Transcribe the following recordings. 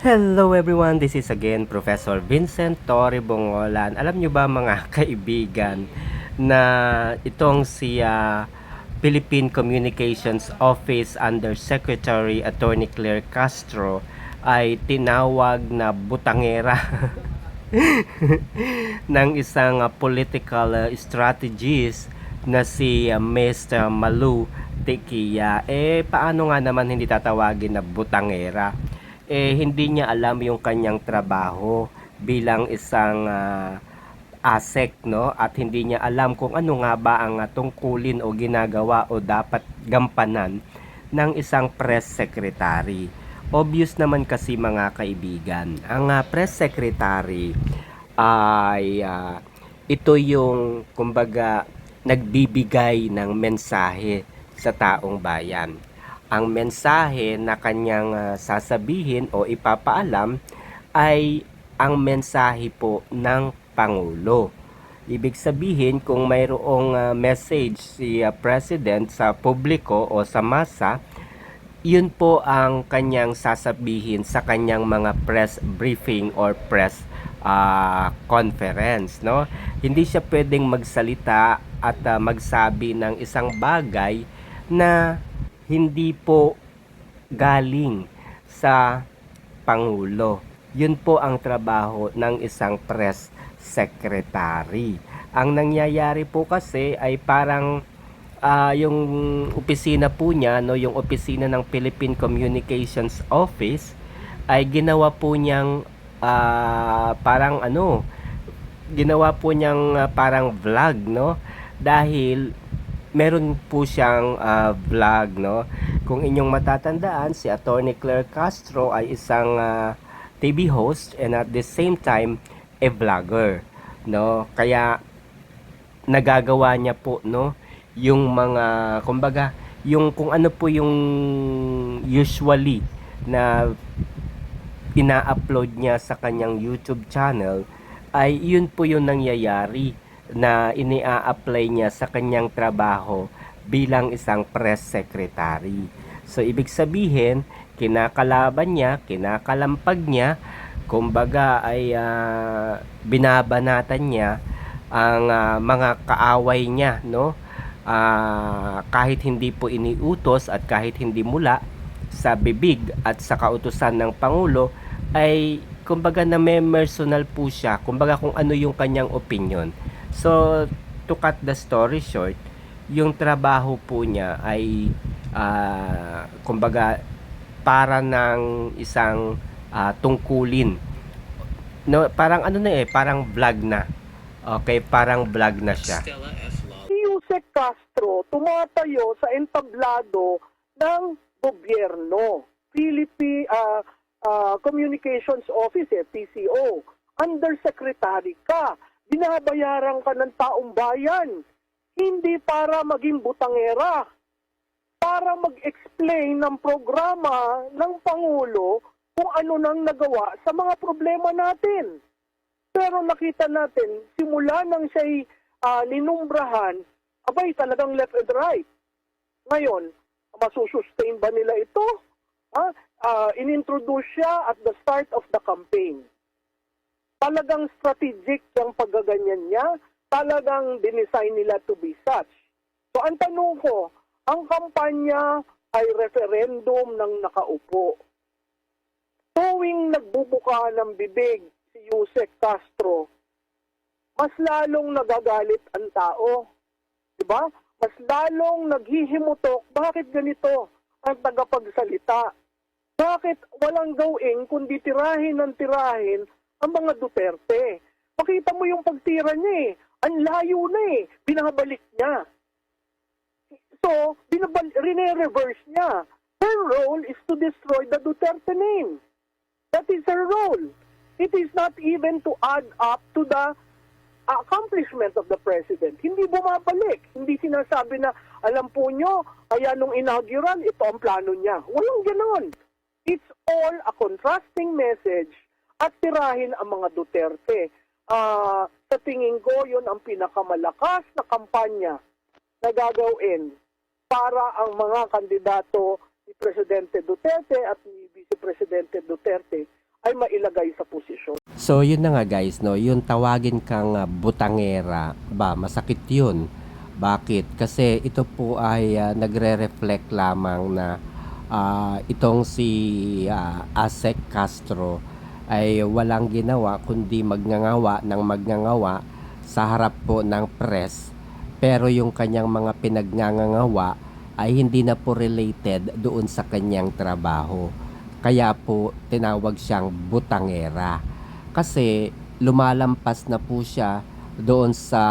Hello everyone, this is again Professor Vincent Torre Bongolan. Alam nyo ba mga kaibigan na itong si ah, Philippine Communications Office Under Secretary Attorney Claire Castro ay tinawag na butangera ng isang ah, political ah, strategist na si ah, Mr. Malu Tequia. Eh paano nga naman hindi tatawagin na butangera? Eh hindi niya alam yung kanyang trabaho bilang isang ah, ASEC no at hindi niya alam kung ano nga ba ang ah, tungkulin o ginagawa o dapat gampanan ng isang press secretary. Obvious naman kasi mga kaibigan, ang ah, press secretary ay ah, ito yung kumbaga nagbibigay ng mensahe sa taong bayan ang mensahe na kanyang ah, sasabihin o ipapaalam ay ang mensahe po ng Pangulo. Ibig sabihin kung mayroong ah, message si ah, President sa publiko o sa masa, yun po ang kanyang sasabihin sa kanyang mga press briefing or press ah, conference no hindi siya pwedeng magsalita at ah, magsabi ng isang bagay na hindi po galing sa Pangulo. Yun po ang trabaho ng isang press secretary. Ang nangyayari po kasi ay parang ah, yung opisina po niya, no, yung opisina ng Philippine Communications Office ay ginawa po niyang ah, parang ano, ginawa po niyang ah, parang vlog, no? Dahil meron po siyang ah, vlog, no? Kung inyong matatandaan, si Attorney Claire Castro ay isang ah, TV host and at the same time a vlogger, no? Kaya nagagawa niya po, no? Yung mga kumbaga, yung kung ano po yung usually na ina-upload niya sa kanyang YouTube channel ay yun po yung nangyayari na ini-apply niya sa kanyang trabaho bilang isang press secretary. So ibig sabihin, kinakalaban niya, kinakalampag niya, kumbaga ay ah, binabanatan niya ang ah, mga kaaway niya, no? Ah, kahit hindi po iniutos at kahit hindi mula sa bibig at sa kautusan ng Pangulo ay kumbaga na may personal po siya, kumbaga kung ano yung kanyang opinion. So, to cut the story short, yung trabaho po niya ay ah, kumbaga para ng isang ah, tungkulin. No, parang ano na eh, parang vlog na. Okay, parang vlog na siya. Yusek Castro tumatayo sa entablado ng gobyerno. Philippine ah, ah, Communications Office, eh, PCO. Undersecretary ka. Binabayaran ka ng taong bayan. Hindi para maging butangera. Para mag-explain ng programa ng Pangulo kung ano nang nagawa sa mga problema natin. Pero nakita natin, simula nang siya'y ah, ninumbrahan, abay talagang left and right. Ngayon, masusustain ba nila ito? Ha? Ah, inintroduce siya at the start of the campaign. Talagang strategic yung paggaganyan niya. Talagang dinesign nila to be such. So ang tanong ko, ang kampanya ay referendum ng nakaupo. Tuwing nagbubuka ng bibig si Yusek Castro, mas lalong nagagalit ang tao. Di ba? Mas lalong naghihimutok, bakit ganito ang tagapagsalita? Bakit walang gawin kundi tirahin ng tirahin ang mga Duterte? Pakita mo yung pagtira niya eh. Ang layo na eh. Binabalik niya. So, binabal, rene-reverse niya. Her role is to destroy the Duterte name. That is her role. It is not even to add up to the accomplishment of the president. Hindi bumabalik. Hindi sinasabi na, alam po nyo, kaya nung inaugural, ito ang plano niya. Walang ganon. It's all a contrasting message at tirahin ang mga Duterte. Ah, sa tingin ko, yun ang pinakamalakas na kampanya na gagawin para ang mga kandidato ni Presidente Duterte at ni Vice Presidente Duterte So yun na nga guys, no, yung tawagin kang ah, butangera, ba masakit yun. Bakit? Kasi ito po ay ah, nagre-reflect lamang na ah, itong si ah, Asek Castro ay walang ginawa kundi magngangawa ng magngangawa sa harap po ng press. Pero yung kanyang mga pinagngangawa ay hindi na po related doon sa kanyang trabaho. Kaya po tinawag siyang butangera kasi lumalampas na po siya doon sa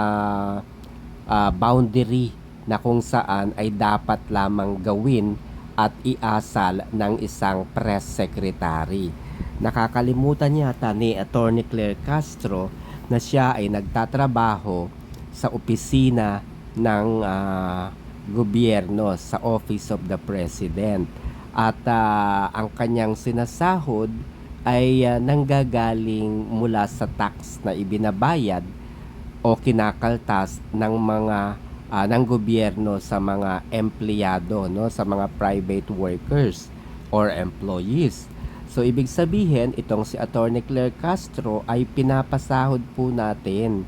ah, boundary na kung saan ay dapat lamang gawin at iasal ng isang press secretary. Nakakalimutan yata ni Attorney Claire Castro na siya ay nagtatrabaho sa opisina ng ah, gobyerno sa Office of the President. At ah, ang kanyang sinasahod ay ah, nanggagaling mula sa tax na ibinabayad o kinakaltas ng mga ah, ng gobyerno sa mga empleyado no sa mga private workers or employees. So ibig sabihin itong si Attorney Claire Castro ay pinapasahod po natin.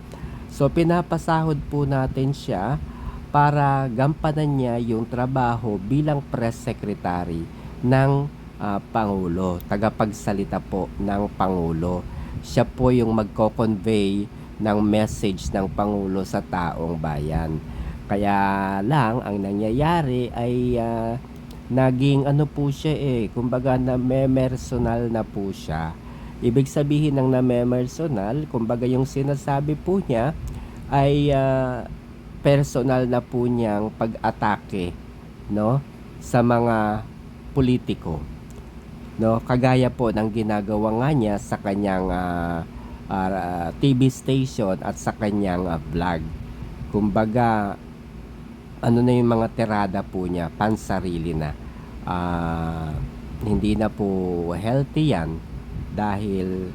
So pinapasahod po natin siya para gampanan niya yung trabaho bilang press secretary ng ah, Pangulo, tagapagsalita po ng Pangulo. Siya po yung magko-convey ng message ng Pangulo sa taong bayan. Kaya lang, ang nangyayari ay ah, naging ano po siya eh, kumbaga na memersonal na po siya. Ibig sabihin ng na memersonal, kumbaga yung sinasabi po niya ay ah, personal na po niyang pag-atake no sa mga politiko no? Kagaya po ng ginagawa nga niya sa kanyang ah, ah, TV station at sa kanyang ah, vlog. Kumbaga ano na yung mga tirada po niya pansarili na Ah, hindi na po healthy yan dahil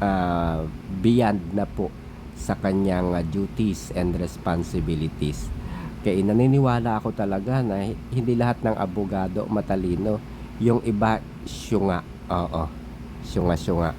ah, beyond na po sa kanyang duties and responsibilities. Kaya naniniwala ako talaga na hi- hindi lahat ng abogado matalino. Yung iba, syunga. Oo, syunga-syunga.